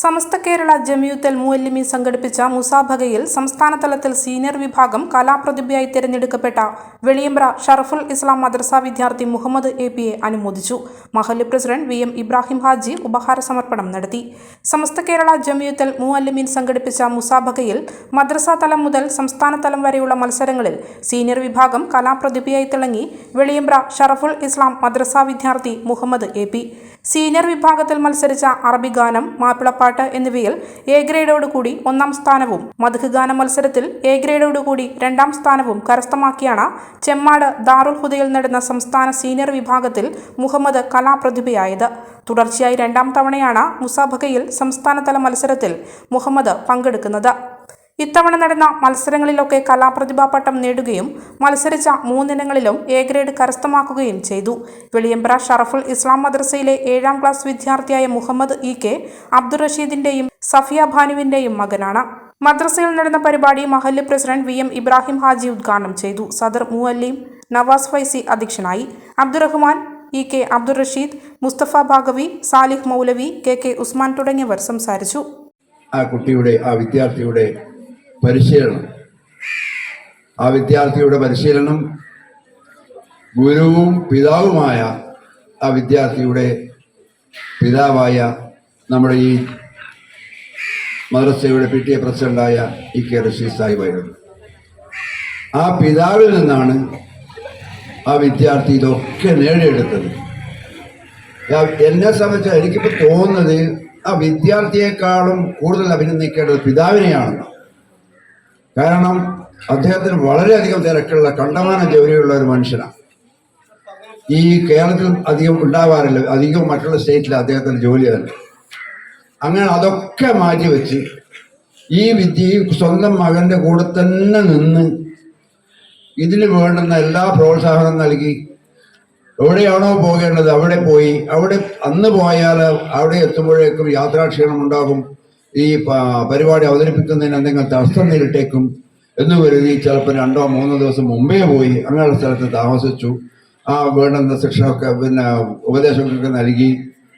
സമസ്ത കേരള ജമിയുത്തൽ മുഅല്ലിമി സംഘടിപ്പിച്ച മുസാഭകയിൽ സംസ്ഥാന തലത്തിൽ സീനിയർ വിഭാഗം കലാപ്രതിഭയായി തിരഞ്ഞെടുക്കപ്പെട്ട വെളിയമ്പ്ര ഷറഫുൽ ഇസ്ലാം മദ്രസ വിദ്യാർത്ഥി മുഹമ്മദ് എ പിയെ അനുമോദിച്ചു. മഹല്ല് president V M Ibrahim Haji ഉപഹാര സമർപ്പണം നടത്തി. സമസ്ത കേരള ജമിയുത്തൽ മുഅല്ലിമീൻ സംഘടിപ്പിച്ച മുസാഭകയിൽ മദ്രസ തലം മുതൽ സംസ്ഥാന തലം വരെയുള്ള മത്സരങ്ങളിൽ സീനിയർ വിഭാഗം കലാപ്രതിഭയായി തിളങ്ങി വെളിയമ്പ്ര ഷറഫുൽ ഇസ്ലാം മദ്രസ വിദ്യാർത്ഥി മുഹമ്മദ് എ പി. സീനിയർ വിഭാഗത്തിൽ മത്സരിച്ച അറബി ഗാനം മാപ്പിളപ്പാട്ട് എന്നിവയിൽ എ ഗ്രേഡോടുകൂടി ഒന്നാം സ്ഥാനവും മധുഖ് ഗാന മത്സരത്തിൽ എ ഗ്രേഡോടുകൂടി രണ്ടാം സ്ഥാനവും കരസ്ഥമാക്കിയാണ് ചെമ്മാട് ദാറുൽ ഹുദയിൽ നടന്ന സംസ്ഥാന സീനിയർ വിഭാഗത്തിൽ മുഹമ്മദ് കലാപ്രതിഭയായത്. തുടർച്ചയായി രണ്ടാം തവണയാണ് മുസാബകയിൽ സംസ്ഥാനതല മത്സരത്തിൽ മുഹമ്മദ് പങ്കെടുക്കുന്നത്. ഇത്തവണ നടന്ന മത്സരങ്ങളിലൊക്കെ കലാപ്രതിഭാ പട്ടം നേടുകയും മത്സരിച്ച മൂന്നിനങ്ങളിലും എ ഗ്രേഡ് കരസ്ഥമാക്കുകയും ചെയ്തു. വെളിയമ്പ്ര ഷറഫുൽ ഇസ്ലാം മദ്രസയിലെ ഏഴാം ക്ലാസ് വിദ്യാർത്ഥിയായ മുഹമ്മദ് ഇ കെ അബ്ദുൾ റഷീദിന്റെയും സഫിയ ഭാനുവിന്റെയും മകനാണ്. മദ്രസയിൽ നടന്ന പരിപാടി മഹല്ല് president V M Ibrahim Haji ഉദ്ഘാടനം ചെയ്തു. സദർ മുഅല്ലിം നവാസ് ഫൈസി അധ്യക്ഷനായി. Abdurahman E K Abdul Rasheed Mustafa Baqavi Salih Maulavi K K Usman തുടങ്ങിയവർ സംസാരിച്ചു. ആ കുട്ടിയുടെ ആ വിദ്യാർത്ഥിയുടെ പരിശീലനം. ആ വിദ്യാർത്ഥിയുടെ പരിശീലനം ഗുരുവും പിതാവുമായ ആ വിദ്യാർത്ഥിയുടെ പിതാവായ നമ്മുടെ ഈ മദ്രസയുടെ പി ടി എ പ്രസിഡന്റായ ഇ കെ റഷീദ് സാഹിബായിരുന്നു ആ പിതാവിൽ നിന്നാണ് ആ വിദ്യാർത്ഥി ഇതൊക്കെ നേടിയെടുത്തത്. എന്നെ സംബന്ധിച്ച് എനിക്കിപ്പോൾ തോന്നുന്നത് ആ വിദ്യാർത്ഥിയെക്കാളും കൂടുതൽ അഭിനന്ദിക്കേണ്ടത് പിതാവിനെയാണ് കാരണം അദ്ദേഹത്തിന് വളരെയധികം തിരക്കുള്ള കണ്ടമാന ജോലിയുള്ള ഒരു മനുഷ്യനാണ്. ഈ കേരളത്തിൽ അധികം ഉണ്ടാവാറില്ല അധികം മറ്റുള്ള സ്റ്റേറ്റിൽ അദ്ദേഹത്തിന് ജോലി തന്നെ. അങ്ങനെ അതൊക്കെ മാറ്റിവെച്ച് ഈ വിദ്യ സ്വന്തം മകന്റെ കൂടെ തന്നെ നിന്ന് ഇതിന് വേണ്ടുന്ന എല്ലാ പ്രോത്സാഹനം നൽകി എവിടെയാണോ പോകേണ്ടത് അവിടെ പോയി അവിടെ അന്ന് പോയാൽ അവിടെ എത്തുമ്പോഴേക്കും യാത്രാക്ഷീണം ഉണ്ടാകും. ഈ പരിപാടി അവതരിപ്പിക്കുന്നതിന് എന്തെങ്കിലും തടസ്സം നേരിട്ടേക്കും എന്ന് കരുതി ചിലപ്പോൾ രണ്ടോ മൂന്നോ ദിവസം മുമ്പേ പോയി അങ്ങനെയുള്ള സ്ഥലത്ത് താമസിച്ചു. ആ വേണ്ടുന്ന ശിക്ഷയൊക്കെ പിന്നെ ഉപദേശങ്ങളൊക്കെ നൽകി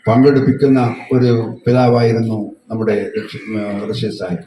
പങ്കെടുപ്പിക്കുന്ന ഒരു പിതാവായിരുന്നു നമ്മുടെ ഋഷി സാഹിബ്.